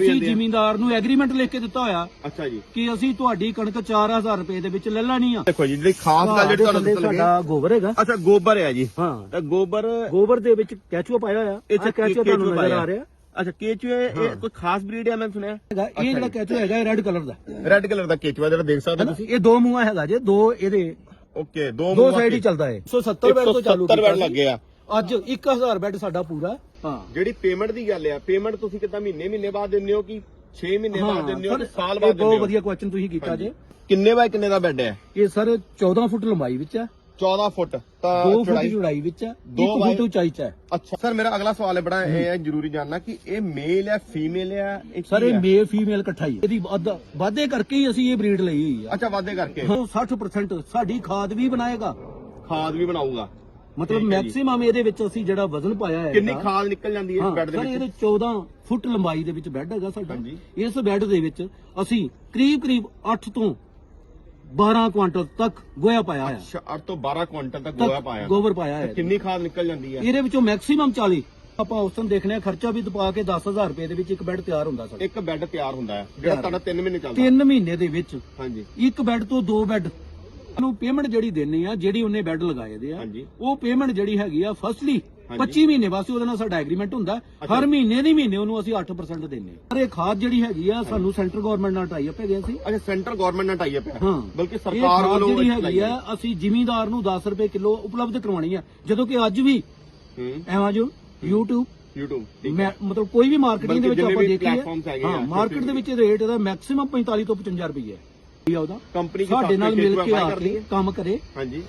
ਅਸੀਂ ਜ਼ਿਮੀਂਦਾਰ ਨੂੰ ਐਗਰੀਮੈਂਟ ਲਿਖ ਕੇ ਦਿੱਤਾ ਹੋਇਆ ਅੱਛਾ ਜੀ। ਕਿ ਅਸੀਂ ਤੁਹਾਡੀ ਕਣਕ 4000 ਰੁਪਏ ਦੇ ਵਿੱਚ ਲੈ ਲੈਣੀ ਆ। ਦੇਖੋ ਜੀ ਜਿਹੜੀ ਖਾਸ ਗੱਲ ਜਿਹੜੀ ਤੁਹਾਨੂੰ ਦੱਸਣ ਲੱਗੇ ਸਾਡਾ ਗੋਬਰ ਹੈਗਾ। ਅੱਛਾ ਗੋਬਰ ਹੈ ਜੀ। ਹਾਂ। ਤਾਂ ਗੋਬਰ ਗੋਬਰ ਦੇ ਵਿੱਚ ਕੈਚੂਆ ਪਾਇਆ ਹੋਇਆ। ਇਹ ਇਹ ਕੈਚੂਆ ਤੁਹਾਨੂੰ ਨਜ਼ਰ ਆ ਰਿਹਾ। ਅੱਛਾ ਕੇਚੂਏ ਇਹ ਕੋਈ ਖਾਸ ਬਰੀਡ ਹੈ ਮੈਂ ਸੁਣਿਆ? ਹੈਗਾ ਇਹ ਜਿਹੜਾ ਕੈਚੂਆ ਹੈਗਾ ਰੈੱਡ ਕਲਰ ਦਾ। ਰੈੱਡ ਕਲਰ ਦਾ ਕੇਚੂਆ ਜਿਹੜਾ ਦੇਖ ਸਕਦੇ ਤੁਸੀਂ। ਇਹ ਦੋ ਮੂੰਹਾਂ ਹੈਗਾ ਜੇ ਦੋ ਇਹਦੇ। ਓਕੇ ਦੋ ਦੋ ਸਾਈਡ ਹੀ ਚੱਲਦਾ ਹੈ 170 ਬੈਡ ਤੋਂ ਚਾਲੂ 70 ਕੀਤਾ ਬੈਡ ਸੀ। ਲੱਗੇ ਆ ਅੱਜ 1000 ਬੈਡ ਸਾਡਾ ਪੂਰਾ। ਹਾਂ। ਜਿਹੜੀ ਪੇਮੈਂਟ ਦੀ ਗੱਲ ਆ ਪੇਮੈਂਟ ਤੁਸੀਂ ਕਿਦਾਂ ਮਹੀਨੇ ਮਹੀਨੇ ਬਾਅਦ ਦਿੰਦੇ ਹੋ ਕਿ 6 ਮਹੀਨੇ ਬਾਅਦ ਦਿੰਦੇ ਹੋ ਕਿ ਸਾਲ ਬਾਅਦ ਦਿੰਦੇ ਬਹੁਤ ਹੋ? ਵਧੀਆ ਕੁਐਸਚਨ ਤੁਸੀਂ ਕੀਤਾ ਜੇ। ਕਿੰਨੇ ਬਾਏ ਕਿੰਨੇ ਦਾ ਬੈੱਡ ਹੈ? ਇਹ ਸਰ 14 ਫੁੱਟ ਲੰਬਾਈ ਵਿੱਚ ਹੈ। 14 ਫੁੱਟ ਤਾਂ 2 ਫੁੱਟ ਚੌੜਾਈ ਚੌੜਾਈ ਵਿੱਚ ਹੈ। ਦੋ 1 ਬਾਈ- ਫੁੱਟ ਉਚਾਈ ਚ ਹੈ। ਅੱਛਾ। ਸਰ ਮੇਰਾ ਅਗਲਾ ਸਵਾਲ ਹੈ ਬੜਾ ਇਹ ਹੈ ਜ਼ਰੂਰੀ ਜਾਨਣਾ ਕਿ ਇਹ ਮੇਲ ਹੈ ਫੀਮੇਲ ਹੈ ਸਰ ਇਹ ਹੈ? ਮੇਲ ਫੀਮੇਲ ਇਕੱਠਾ ਹੀ ਹੈ। ਇਹਦੀ ਵਾਧਾ- ਵਾਧੇ ਕਰਕੇ ਹੀ ਅਸੀਂ ਇਹ ਬਰੀਡ ਲਈ ਹੋਈ ਆ ਅੱਛਾ ਵਾਅਦੇ ਕਰਕੇ। ਹਾਂ, 60% ਸਾਡੀ ਖਾਦ ਵੀ ਬਣਾਏਗਾ। ਖਾਦ ਵੀ ਬਣਾਊਗਾ। ਮਤਲਬ ਠੀਕ ਹੈ ਜੀ। ਮੈਕਸਿਮਮ ਇਹਦੇ ਵਿੱਚ ਅਸੀਂ ਜਿਹੜਾ ਵਜ਼ਨ ਪਾਇਆ ਹੈ ਕਿੰਨੀ ਖਾਦ ਨਿਕਲ ਜਾਂਦੀ ਹੈ ਇਸ ਬੈੱਡ ਦੇ ਸਰ ਵਿੱਚ? ਇਹਦੇ 14 ਫੁੱਟ ਲੰਬਾਈ ਦੇ ਵਿੱਚ ਬੈੱਡ ਹੈਗਾ ਸਾਡਾ। ਹਾਂਜੀ। ਇਸ ਬੈੱਡ ਦੇ ਵਿੱਚ ਅਸੀਂ ਕਰੀਬ ਕਰੀਬ 8 ਤੋਂ 12 ਕੁਆਂਟਲ ਤੱਕ ਗੋਇਆ ਪਾਇਆ ਹੈ ਅੱਛਾ 8 ਤੋਂ 12 ਕੁਇੰਟਲ ਤੱਕ ਗੋਇਆ ਪਾਇਆ। ਗੋਬਰ ਪਾਇਆ ਹੈ ਕਿੰਨੀ ਖਾਦ ਨਿਕਲ ਜਾਂਦੀ ਹੈ? ਇਹਦੇ ਵਿੱਚੋਂ ਮੈਕਸਿਮਮ 40 ਆਪਾਂ ਉਸ ਤੋਂ ਦੇਖਨੇ ਆ ਖਰਚਾ ਵੀ ਦਪਾ ਕੇ 10000 ਰੁਪਏ ਦੇ ਵਿੱਚ ਇੱਕ ਬੈੱਡ ਤਿਆਰ ਹੁੰਦਾ ਸਾਡਾ ਇੱਕ ਬੈੱਡ ਤਿਆਰ ਹੁੰਦਾ ਹੈ ਜਿਹੜਾ ਤਿਆਰ। ਤੁਹਾਡਾ 3 ਮਹੀਨੇ ਚੱਲਦਾ। 3 ਮਹੀਨੇ ਦੇ ਵਿੱਚ ਹਾਂਜੀ। ਇੱਕ ਬੈੱਡ ਤੋਂ ਦੋ ਬੈੱਡ ਨੂੰ ਪੇਮੈਂਟ ਜਿਹੜੀ ਦੇਣੀ ਆ ਜਿਹੜੀ ਉਹਨੇ ਬੈੱਡ ਲਗਾਏ ਦੇ ਆ ਹਾਂਜੀ। ਉਹ ਪੇਮੈਂਟ ਜਿਹੜੀ ਹੈਗੀ ਆ ਫਸਟਲੀ ਹਾਂਜੀ। 25 ਮਹੀਨੇ ਵਾਸਤੇ ਉਹਦੇ ਨਾਲ ਸਾਡਾ ਐਗਰੀਮੈਂਟ ਹੁੰਦਾ। ਹਰ ਮਹੀਨੇ ਦੀ ਮਹੀਨੇ ਉਹਨੂੰ ਅਸੀਂ 8% ਦਿੰਨੇ ਆ। ਪਰ ਇਹ ਖਾਦ ਜਿਹੜੀ ਹੈਗੀ ਆ ਸਾਨੂੰ ਸੈਂਟਰ ਗਵਰਨਮੈਂਟ ਨਾਲ ਟਾਈ ਅਪ ਹੈਗੇ ਸੀ ਅੱਛਾ ਸੈਂਟਰ ਗਵਰਨਮੈਂਟ ਨਾਲ ਟਾਈ ਅਪ ਹੈ। ਹਾਂ। ਬਲਕਿ ਇਹ ਸਰਕਾਰ ਖਾਦ ਵੱਲੋਂ ਜਿਹੜੀ ਹੈਗੀ ਲਾਈ ਆ ਅਸੀਂ ਜ਼ਿਮੀਂਦਾਰ ਨੂੰ 10 ਰੁਪਏ ਕਿਲੋ ਉਪਲਬਧ ਕਰਵਾਉਣੀ ਆ। ਜਦੋਂ ਕਿ ਅੱਜ ਵੀ ਹੂੰ। Amazon YouTube YouTube ਠੀਕ ਹੈ। ਮੈਂ ਮਤਲਬ ਕੋਈ ਵੀ ਮਾਰਕੀਟਿੰਗ ਦੇ ਵਿੱਚ ਬਲਕਿ ਆਪਾਂ ਜਿੰਨੇ ਵੀ ਦੇਖੀਏ platforms ਹੈਗੇ ਹਾਂ ਮਾਰਕੀਟ ਦੇ ਵਿੱਚ ਰੇਟ ਇਹਦਾ ਮੈਕਸਿਮਮ 45 ਤੋਂ 55 ਰੁਪਏ ਹੈ। ਇਹ ਆ ਉਹਦਾ। ਕੰਪਨੀ ਸਾਡੇ ਨਾਲ ਮਿਲ ਕੇ ਆ ਕੇ ਕੰਮ ਕਰੇ। ਹਾਂਜੀ।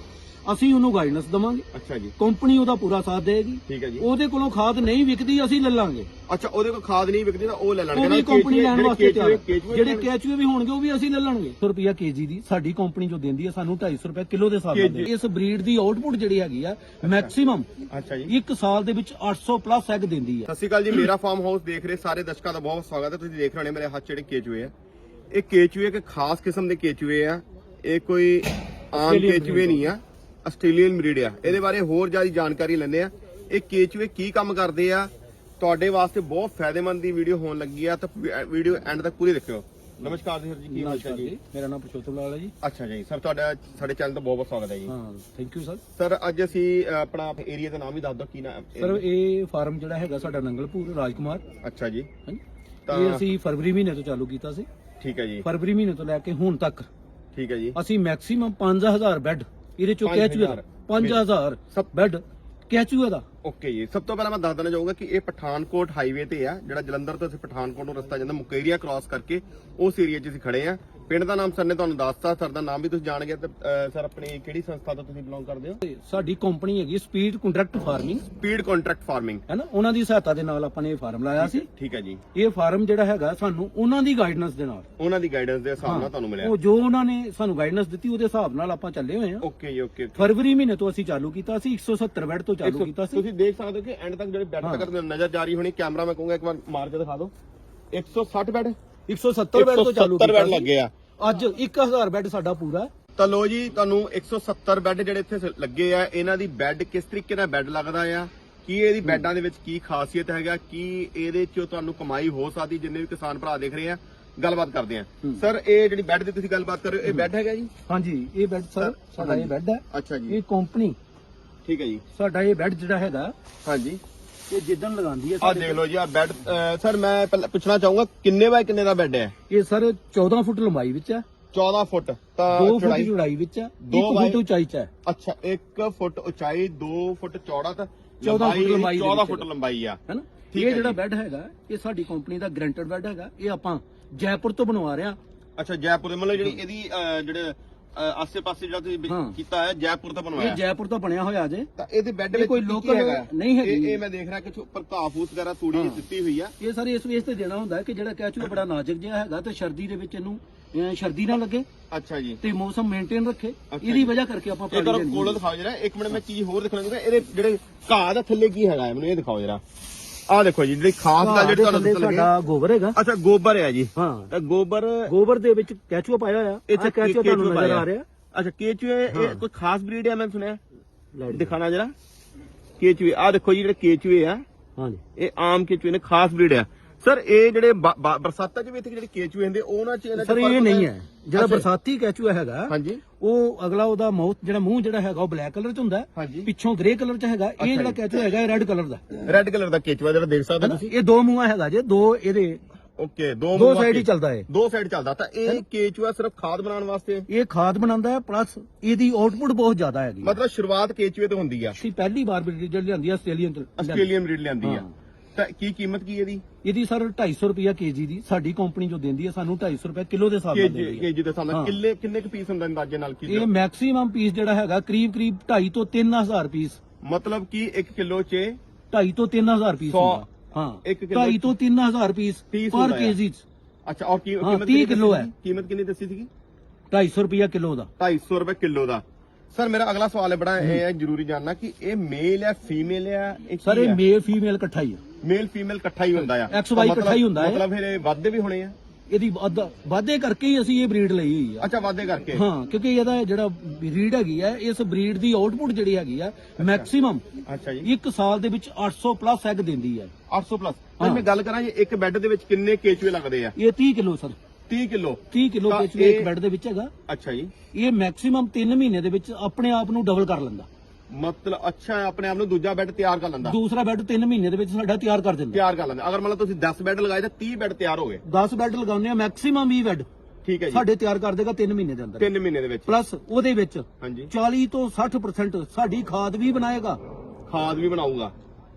ਅਸੀਂ ਉਹਨੂੰ ਗਾਈਡੈਂਸ ਦਵਾਂਗੇ। ਅੱਛਾ ਜੀ। ਕੰਪਨੀ ਉਹਦਾ ਪੂਰਾ ਸਾਥ ਦੇਗੀ ਠੀਕ ਹੈ ਜੀ। ਉਹਦੇ ਕੋਲੋਂ ਖਾਦ ਨਹੀਂ ਵਿਕਦੀ ਅਸੀਂ ਲੈ ਲਾਂਗੇ। ਅੱਛਾ ਉਹਦੇ ਕੋਲ ਖਾਦ ਨਹੀਂ ਵਿਕਦੀ ਤਾਂ ਉਹ ਲੈ ਲੈਣਗੇ ਨਾ ਕੰਪਨੀ ਲੈਣ ਵਾਸਤੇ ਜਿਹੜੇ ਕੈਚੂਏ ਵੀ ਹੋਣਗੇ ਉਹ ਵੀ ਅਸੀਂ ਲੈ ਲਾਂਗੇ। 100 ਰੁਪਿਆ ਕੇਜੀ ਦੀ ਸਾਡੀ ਕੰਪਨੀ ਜੋ ਦਿੰਦੀ ਹੈ ਸਾਨੂੰ 250 ਰੁਪਏ ਕਿਲੋ ਦੇ ਹਿਸਾਬ ਨਾਲ। ਇਸ ਬਰੀਡ ਦੀ ਆਊਟਪੁੱਟ ਜਿਹੜੀ ਹੈਗੀ ਆ ਮੈਕਸਿਮਮ ਅੱਛਾ ਜੀ। ਇੱਕ ਸਾਲ ਦੇ ਵਿੱਚ 800 ਪਲੱਸ ਐਗ ਦਿੰਦੀ ਹੈ ਸਤਿ ਸ਼੍ਰੀ ਅਕਾਲ ਜੀ ਮੇਰਾ ਫਾਰਮ ਹਾਊਸ ਦੇਖ ਰਹੇ ਸਾਰੇ ਦਰਸ਼ਕਾਂ ਦਾ ਬਹੁਤ ਸਵਾਗਤ ਹੈ। ਤੁਸੀਂ ਦੇਖ ਰਹੇ ਹੋ ਮੇਰੇ ਹੱਥ ਜਿਹੜੇ ਕੇਚੂਏ ਆ। ਇਹ ਕੇਚੂਏ ਇੱਕ ਖਾਸ ਕਿਸਮ ਦੇ ਕੇਚੂਏ ਆ। ਇਹ ਕੋਈ ਆਮ ਕੇਚੂਏ ਨਹੀਂ ਆ। ਆਸਟ੍ਰੇਲੀਅਨ ਬਰੀਡ ਆ। ਇਹਦੇ ਬਾਰੇ ਹੋਰ ਜ਼ਿਆਦਾ ਜਾਣਕਾਰੀ ਲੈਂਦੇ ਆ। ਇਹ ਕੇਚੂਏ ਕੀ ਕੰਮ ਕਰਦੇ ਆ? ਤੁਹਾਡੇ ਵਾਸਤੇ ਬਹੁਤ ਫਾਇਦੇਮੰਦ ਦੀ ਵੀਡੀਓ ਹੋਣ ਲੱਗੀ ਆ। ਤਾਂ ਵੀਡੀਓ ਐਂਡ ਤੱਕ ਪੂਰੀ ਦੇਖਿਓ। ਨਮਸਕਾਰ ਜੀ ਸਰ ਜੀ ਕੀ ਹਾਲ ਚਾਲ ਜੀ? ਮੇਰਾ ਨਾਮ ਪੁਰਸ਼ੋਤਮ ਲਾਲ ਹੈ ਜੀ। ਅੱਛਾ ਜੀ। ਸਰ ਤੁਹਾਡਾ ਸਾਡੇ ਚੈਨਲ ਤੋਂ ਬਹੁਤ ਬਹੁਤ ਸਵਾਗਤ ਹੈ ਜੀ। ਹਾਂ ਥੈਂਕ ਯੂ ਸਰ ਸਰ ਅੱਜ ਅਸੀਂ ਆਪਣਾ ਏਰੀਆ ਦਾ ਨਾਮ ਵੀ ਦੱਸ ਦਿਓ। ਕੀ ਨਾਮ ਸਰ ਇਹ ਫਾਰਮ ਜਿਹੜਾ ਹੈਗਾ ਸਾਡਾ ਨੰਗਲਪੁਰ ਰਾਜਕੁਮਾਰ। ਅੱਛਾ ਜੀ। ਹਾਂਜੀ। ਤਾਂ- ਇਹ ਅਸੀਂ ਫਰਵਰੀ ਮਹੀਨੇ ਤੋਂ ਚਾਲੂ ਕੀਤਾ ਸੀ। ਠੀਕ ਹੈ ਜੀ। ਫਰਵਰੀ ਮਹੀਨੇ ਤੋਂ ਲੈ ਕੇ ਹੁਣ ਤੱਕ। ਠੀਕ ਹੈ ਜੀ। ਅਸੀਂ ਮੈਕਸਿਮਮ 5000 ਬੈੱਡ ਇਹਦੇ ਚੋਂ ਹਜ਼ਾਰ। 5000 ਸਭ ਬੈੱਡ ਕੈਚੂਏ ਦਾ। ਓਕੇ ਜੀ। ਸਭ ਤੋਂ ਪਹਿਲਾਂ ਮੈਂ ਦੱਸ ਦੇਣਾ ਚਾਹੂੰਗਾ ਕਿ ਇਹ ਪਠਾਨਕੋਟ ਹਾਈਵੇ ਤੇ ਆ ਜਿਹੜਾ ਜਲੰਧਰ ਤੋਂ ਅਸੀਂ ਪਠਾਨਕੋਟ ਨੂੰ ਰਸਤਾ ਜਾਂਦਾ ਮੁਕੇਰੀਆ ਕ੍ਰਾਸ ਕਰਕੇ ਉਸ ਏਰੀਆ 'ਚ ਅਸੀਂ ਖੜੇ ਆ। ਪਿੰਡ ਦਾ ਨਾਮ ਸਰ ਨੇ ਤੁਹਾਨੂੰ ਦੱਸਤਾ ਸਰ ਦਾ ਨਾਮ ਵੀ ਤੁਸੀਂ ਜਾਣ ਗਏ ਤੇ ਸਰ ਆਪਣੀ ਕਿਹੜੀ ਸੰਸਥਾ ਤੋਂ ਤੁਸੀਂ ਬਿਲੋਂਗ ਕਰਦੇ ਹੋ? ਸਾਡੀ ਕੰਪਨੀ ਹੈਗੀ speed contract farming speed contract farming ਹੈ ਨਾ? ਉਹਨਾਂ ਦੀ ਸਹਾਇਤਾ ਦੇ ਨਾਲ ਆਪਾਂ ਨੇ ਇਹ ਫਾਰਮ ਲਾਇਆ ਸੀ। ਠੀਕ ਹੈ ਜੀ। ਇਹ ਫਾਰਮ ਜਿਹੜਾ ਹੈਗਾ ਸਾਨੂੰ ਉਹਨਾਂ ਦੀ ਗਾਈਡੈਂਸ ਦੇ ਨਾਲ। ਉਹਨਾਂ ਦੀ ਗਾਈਡੈਂਸ ਦੇ ਹਿਸਾਬ ਨਾਲ ਤੁਹਾਨੂੰ ਮਿਲਿਆ। ਉਹ ਜੋ ਉਹਨਾਂ ਨੇ ਸਾਨੂੰ ਗਾਈਡੈਂਸ ਦਿੱਤੀ ਉਹਦੇ ਹਿਸਾਬ ਨਾਲ ਆਪਾਂ ਚੱਲੇ ਹੋਏ ਹਾਂ। ਓਕੇ ਜੀ ਓਕੇ। ਫਰਵਰੀ ਮਹੀਨੇ ਤੋਂ ਅਸੀਂ ਚਾਲੂ ਕੀਤਾ ਸੀ 170 ਬੈੱਡ ਤੋਂ ਚਾਲੂ ਕੀਤਾ ਸੀ। ਤੁਸੀਂ ਦੇਖ ਸਕਦੇ ਹੋ ਕਿ ਐਂਡ ਤੱਕ ਜਿਹੜੇ ਬੈੱਡ। ਤੱਕ ਨਜ਼ਰ ਜਾਰੀ ਹੋਣੀ ਕੈਮਰਾ ਮੈਂ ਕਹੂੰਗਾ ਇੱਕ ਵਾਰ ਮਾਰ ਕੇ ਦਿਖਾ ਦਿਓ। 160 ਬੈੱਡ 170 ਬੈੱਡ ਤੋਂ ਚਾਲੂ 170 ਕੀਤਾ ਬੈੱਡ। ਲੱਗੇ ਆ। ਅੱਜ 1000 ਬੈੱਡ ਸਾਡਾ ਪੂਰਾ। ਤਾਂ ਲੋ ਜੀ ਤੁਹਾਨੂੰ 170 ਬੈੱਡ ਜਿਹੜੇ ਇੱਥੇ ਲੱਗੇ ਆ ਇਹਨਾਂ ਦੀ ਬੈੱਡ ਕਿਸ ਤਰੀਕੇ ਨਾਲ ਬੈੱਡ ਲੱਗਦਾ ਆ? ਕੀ ਇਹਦੀ ਬੈੱਡਾਂ ਦੇ ਵਿੱਚ ਕੀ ਖਾਸੀਅਤ ਹੈਗਾ? ਕੀ ਇਹਦੇ ਚੋਂ ਤੁਹਾਨੂੰ ਕਮਾਈ ਹੋ ਸਕਦੀ ਜਿੰਨੇ ਵੀ ਕਿਸਾਨ ਭਰਾ ਦੇਖ ਰਹੇ ਆ? ਗੱਲਬਾਤ ਕਰਦੇ ਆ। ਸਰ ਇਹ ਜਿਹੜੀ ਬੈੱਡ ਦੀ ਤੁਸੀਂ ਗੱਲਬਾਤ ਕਰ ਰਹੇ ਹੋ ਇਹ ਬੈੱਡ ਹੈਗਾ ਜੀ? ਹਾਂਜੀ ਇਹ ਬੈੱਡ ਸਰ ਸਾਡਾ ਇਹ ਬੈੱਡ ਹੈ। ਅੱਛਾ ਜੀ। ਇਹ ਕੰਪਨੀ ਠੀਕ ਹੈ ਜੀ। ਸਾਡਾ ਇਹ ਬੈੱਡ ਜਿਹੜਾ ਹੈਗਾ ਹਾਂਜੀ। ਇਹ ਜਿੱਦਣ ਲਗਾਉਂਦੀ ਹੈ ਆ ਦੇਖ ਲਓ ਜੀ ਆ ਬੈੱਡ ਸਰ ਮੈਂ ਪਹਿਲਾਂ ਪੁੱਛਣਾ ਚਾਹੂੰਗਾ ਕਿੰਨੇ ਬਾਏ ਕਿੰਨੇ ਦਾ ਬੈੱਡ ਹੈ? ਇਹ ਸਰ 14 ਫੁੱਟ ਲੰਬਾਈ ਵਿੱਚ ਹੈ। 14 ਫੁੱਟ ਤਾਂ 2 ਫੁੱਟ ਚੌੜਾਈ ਵਿੱਚ ਹੈ। ਦੋ 1 ਬਾਈ- ਫੁੱਟ ਉਚਾਈ ਚ ਹੈ। ਅੱਛਾ 1 ਫੁੱਟ ਉਚਾਈ 2 ਫੁੱਟ ਚੌੜਾ ਤਾਂ 14 ਫੁੱਟ ਲੰਬਾਈ ਦੇ 14 ਵਿੱਚ ਫੁੱਟ ਲੰਬਾਈ ਆ। ਹੈਨਾ ਠੀਕ ਇਹ ਹੈ ਜਿਹੜਾ। ਬੈੱਡ ਹੈਗਾ ਇਹ ਸਾਡੀ ਕੰਪਨੀ ਦਾ ਗਰੰਟਡ ਬੈੱਡ ਹੈਗਾ। ਇਹ ਆਪਾਂ ਜੈਪੁਰ ਤੋਂ ਬਣਵਾ ਰਹੇ ਅੱਛਾ ਜੈਪੁਰ ਦੇ ਮਤਲਬ ਜਿਹੜੀ ਇਹਦੀ ਜਿਹੜੇ ਆਸੇ-ਪਾਸੇ ਜਿਹੜਾ ਤੁਸੀਂ ਹਾਂ। ਕੀਤਾ ਹੈ ਜੈਪੁਰ ਤੋਂ ਬਣਵਾਇਆ ਇਹ ਜੈਪੁਰ ਤੋਂ ਬਣਿਆ ਹੋਇਆ ਜੇ ਤਾਂ ਇਹਦੇ ਬੈੱਡ ਇਹ ਵਿੱਚ ਕੋਈ ਹੈਗਾ? ਨਹੀਂ ਹੈਗੀ। ਇਹ ਇਹ ਮੈਂ ਦੇਖ ਰਿਹਾ ਕਿ ਉੱਪਰ ਘਾਹ ਫੂਸ ਵਗੈਰਾ ਤੂੜੀ ਹਾਂ। ਦਿੱਤੀ ਹੋਈ ਆ ਇਹ ਸਾਰੇ ਇਸ ਵੇਸ ਤੇ ਦੇਣਾ ਹੁੰਦਾ ਹੈ ਕਿ ਜਿਹੜਾ ਕੈਚੂ ਬੜਾ ਨਾਜ਼ੁਕ ਜਿਹਾ ਹੈਗਾ ਤੇ ਸਰਦੀ ਦੇ ਵਿੱਚ ਇਹਨੂੰ ਸਰਦੀ ਨਾ ਲੱਗੇ ਅੱਛਾ ਜੀ ਤੇ ਮੌਸਮ ਮੇਨਟੇਨ ਰੱਖੇ ਇਹਦੀ। ਵਜ੍ਹਾ ਕਰਕੇ ਆਪਾਂ ਇਹ ਕਰੋ ਦੇਣੀ ਕੋਲ ਹੈ। ਦਿਖਾਓ ਜਰਾ ਇੱਕ ਮਿੰਟ ਮੈਂ ਚੀਜ਼ ਹੋਰ ਦਿਖਾਉਣਾ ਚਾਹੁੰਦਾ ਇਹਦੇ ਜਿਹੜੇ ਘਾਹ ਦਾ ਥੱਲੇ ਕੀ ਹੈਗਾ ਹੈ? ਮੈਨੂੰ ਇਹ ਦਿਖਾਓ ਜਰਾ ਆਹ ਦੇਖੋ ਜੀ ਜਿਹੜੀ ਖਾਸ ਗੱਲ ਜਿਹੜੀ ਤੁਹਾਨੂੰ ਦੱਸਣ ਲੱਗੇ। ਸਾਡਾ ਗੋਬਰ ਹੈਗਾ। ਅੱਛਾ ਗੋਬਰ ਹੈ ਜੀ। ਹਾਂ। ਤਾਂ ਗੋਬਰ ਗੋਬਰ ਦੇ ਵਿੱਚ ਕੈਚੂਆ ਪਾਇਆ ਹੋਇਆ। ਇਹ ਇਹ ਕੈਚੂਆ ਤੁਹਾਨੂੰ ਨਜ਼ਰ ਆ ਰਿਹਾ। ਅੱਛਾ ਕੇਚੂਏ ਇਹ ਹਾਂ। ਕੋਈ ਖਾਸ ਬਰੀਡ ਹੈ ਮੈਂ ਸੁਣਿਆ। ਲਾਈਟ ਦਿਖਾਣਾ ਜਰਾ। ਕੇਚੂਏ ਆ ਦੇਖੋ ਜੀ ਜਿਹੜੇ ਕੇਚੂਏ ਆ। ਹਾਂਜੀ ਇਹ ਆਮ ਕੇਚੂਏ ਨੇ ਖਾਸ ਬਰੀਡ ਆ। ਸਰ ਇਹ ਜਿਹੜੇ ਬ- ਬ- ਬਰਸਾਤਾਂ 'ਚ ਵੀ ਇੱਥੇ ਜਿਹੜੇ ਕੇਚੂਏ ਹੁੰਦੇ ਉਹਨਾਂ 'ਚ ਇਹਨਾਂ 'ਚ ਸਰ ਫ਼ਰਕ ਇਹ ਨਹੀਂ ਹੁੰਦਾ ਹੈ। ਜਿਹੜਾ ਅੱਛਾ। ਬਰਸਾਤੀ ਕੈਚੂਆ ਹੈਗਾ ਹਾਂਜੀ। ਉਹ ਅਗਲਾ ਉਹਦਾ ਮਾਊਥ ਜਿਹੜਾ ਮੂੰਹ ਜਿਹੜਾ ਹੈਗਾ ਉਹ ਬਲੈਕ ਕਲਰ ਚ ਹੁੰਦਾ ਹੈ। ਹਾਂਜੀ। ਪਿੱਛੋਂ ਗ੍ਰੇ ਕਲਰ ਚ ਹੈਗਾ ਇਹ ਜਿਹੜਾ। ਕੈਚੂਆ ਹੈਗਾ ਇਹ ਰੈੱਡ ਕਲਰ ਦਾ। ਰੈੱਡ ਕਲਰ ਦਾ ਕੇਚੂਆ ਜਿਹੜਾ ਦੇਖ ਸਕਦੇ ਹੋ ਤੁਸੀਂ? ਇਹ ਦੋ ਮੂੰਹਾਂ ਹੈਗਾ ਜੇ ਦੋ ਇਹਦੇ। ਓਕੇ ਦੋ ਦੋ ਮੂੰਹਾਂ ਸਾਈਡ ਹੀ ਕੇ- ਚੱਲਦਾ ਹੈ ਦੋ ਸਾਈਡ ਚੱਲਦਾ। ਤਾਂ ਇਹ ਕੇਚੂਆ ਸਿਰਫ ਖਾਦ ਬਣਾਉਣ ਵਾਸਤੇ? ਇਹ ਖਾਦ ਬਣਾਉਂਦਾ ਹੈ ਪਲੱਸ ਇਹਦੀ ਆਊਟਪੁੱਟ ਬਹੁਤ ਜ਼ਿਆਦਾ ਹੈਗੀ ਮਤਲਬ ਸ਼ੁਰੂਆਤ ਕੇਚੂਏ ਤੋਂ ਹੁੰਦੀ ਆ। ਅਸੀਂ ਪਹਿਲੀ ਵਾਰ ਬਰੀਡ ਜਿਹੜੀ ਲਿਆਂਦੀ ਹੈ ਆਸਟ੍ਰੇਲੀਅਨ ਚ ਆਸਟ੍ਰੇਲੀਅਨ ਬਰੀਡ ਲਿਆਂਦੀ ਆ। ਹਾਂ। ਤਾਂ ਕੀ ਕੀਮਤ ਕੀ ਹੈ ਇਹਦੀ? ਇਹਦੀ ਸਰ 250 ਰੁਪਿਆ ਕੇਜੀ ਦੀ ਸਾਡੀ ਕੰਪਨੀ ਜੋ ਦਿੰਦੀ ਹੈ ਸਾਨੂੰ 250 ਰੁਪਏ ਕਿਲੋ ਦੇ ਹਿਸਾਬ ਨਾਲ ਕੇਜੀ ਦਿੰਦੀ ਹੈ। ਕੇਜੀ ਦੇ ਸਾਹਮਣੇ ਹਾਂ। ਕਿੱਲੇ ਕਿੰਨੇ ਕੁ ਪੀਸ ਹੁੰਦਾ ਅੰਦਾਜ਼ੇ ਨਾਲ ਕੀ ਇਹ ਮੈਕਸਿਮਮ ਪੀਸ ਜਿਹੜਾ ਹੈਗਾ ਕਰੀਬ ਕਰੀਬ 2.5 ਤੋਂ 3000 ਪੀਸ ਮਤਲਬ ਕਿ 1 ਕਿਲੋ 'ਚ 2.5 ਤੋਂ 3000 ਪੀਸ ਸੌ- ਹੁੰਦਾ। ਹਾਂ। ਇੱਕ ਕਿੱਲੋ 2.5 ਤੋਂ 3000 ਪੀਸ ਪੀਸ ਪਰ ਹੁੰਦਾ ਹੈ। ਕੇਜੀ ਚ। ਅੱਛਾ ਔਰ ਕੀ ਹਾਂ, ਕੀਮਤ 30 ਕਿੰਨੀ ਕਿੱਲੋ ਦੱਸੀ ਹੈ। ਸੀਗੀ? ਕੀਮਤ ਕਿੰਨੀ ਦੱਸੀ ਸੀਗੀ? 250 ਰੁਪਿਆ ਕਿਲੋ ਦਾ। 250 ਰੁਪਏ ਕਿਲੋ ਦਾ। ਸਰ ਮੇਰਾ ਅਗਲਾ ਸਵਾਲ ਹੈ ਬੜਾ ਇਹ ਹੈ ਜ਼ਰੂਰੀ ਜਾਨਣਾ ਕਿ ਇਹ ਮੇਲ ਹੈ ਫੀਮੇਲ ਹੈ ਸਰ ਇਹ ਮੇਲ ਫੀਮੇਲ ਇਕੱਠਾ ਹੀ ਆ ਮੇਲ ਫੀਮੇਲ ਇਕੱਠਾ ਹੀ ਹੁੰਦਾ ਆ। XY ਤਾਂ ਮਤਲਬ- ਇਕੱਠਾ ਹੀ ਹੁੰਦਾ ਹੈ। ਮਤਲਬ ਫਿਰ ਇਹ ਵਾਧੇ ਵੀ ਹੋਣੇ ਆ। ਇਹਦੀ ਵੱਧ- ਕਰਕੇ ਹੀ ਅਸੀਂ ਇਹ ਬਰੀਡ ਲਈ ਹੋਈ ਆ। ਅੱਛਾ ਵਾਧੇ ਕਰਕੇ। ਹਾਂ ਕਿਉਂਕਿ ਇਹਦਾ ਜਿਹੜਾ ਬਰੀਡ ਹੈਗੀ ਆ ਇਸ ਬਰੀਡ ਦੀ ਆਊਟਪੁੱਟ ਜਿਹੜੀ ਹੈਗੀ ਆ ਮੈਕਸਿਮਮ ਅੱਛਾ ਜੀ। ਇੱਕ ਸਾਲ ਦੇ ਵਿੱਚ 800 ਪਲੱਸ ਐਗ ਦਿੰਦੀ ਹੈ 800 ਪਲੱਸ ਹਾਂ। ਮੈਂ ਗੱਲ ਕਰਾਂ ਜੀ ਇੱਕ ਬੈੱਡ ਦੇ ਵਿੱਚ ਕਿੰਨੇ ਕੇਚੂਏ ਲੱਗਦੇ ਆ? ਇਹ 30 ਕਿਲੋ ਸਰ। 30 ਕਿਲੋ। 30 ਕਿਲੋ ਤਾਂ ਕੇਚੂਏ ਇੱਕ ਬੈੱਡ ਦੇ ਵਿੱਚ ਹੈਗਾ। ਅੱਛਾ ਜੀ। ਇਹ ਮੈਕਸਿਮਮ 3 ਮਹੀਨੇ ਦੇ ਵਿੱਚ ਆਪਣੇ ਆਪ ਨੂੰ ਡਬਲ ਕਰ ਲੈਂਦਾ। ਮਤਲਬ ਅੱਛਾ ਆਪਣੇ ਆਪ ਨੂੰ ਦੂਜਾ ਬੈੱਡ ਤਿਆਰ ਕਰ ਲੈਂਦਾ। ਦੂਸਰਾ ਬੈੱਡ 3 ਮਹੀਨੇ ਦੇ ਵਿੱਚ ਸਾਡਾ ਤਿਆਰ ਕਰ ਦਿੰਦਾ। ਤਿਆਰ ਕਰ ਲੈਂਦਾ। ਅਗਰ ਮਤਲਬ ਤੁਸੀਂ 10 ਬੈੱਡ ਲਗਾਏ ਤਾਂ 30 ਬੈੱਡ ਤਿਆਰ ਹੋ ਗਏ। 10 ਬੈੱਡ ਲਗਾਉਂਦੇ ਆ ਮੈਕਸਿਮਮ 20 ਬੈੱਡ ਠੀਕ ਹੈ ਜੀ। ਸਾਡੇ ਤਿਆਰ ਕਰ ਦੇਗਾ 3 ਮਹੀਨੇ ਦੇ ਅੰਦਰ। 3 ਮਹੀਨੇ ਦੇ ਵਿੱਚ। ਪਲੱਸ ਉਹਦੇ ਵਿੱਚ ਹਾਂਜੀ। 40 ਤੋਂ 60% ਸਾਡੀ ਖਾਦ ਵੀ ਬਣਾਏਗਾ। ਖਾਦ ਵੀ ਬਣਾਊਗਾ।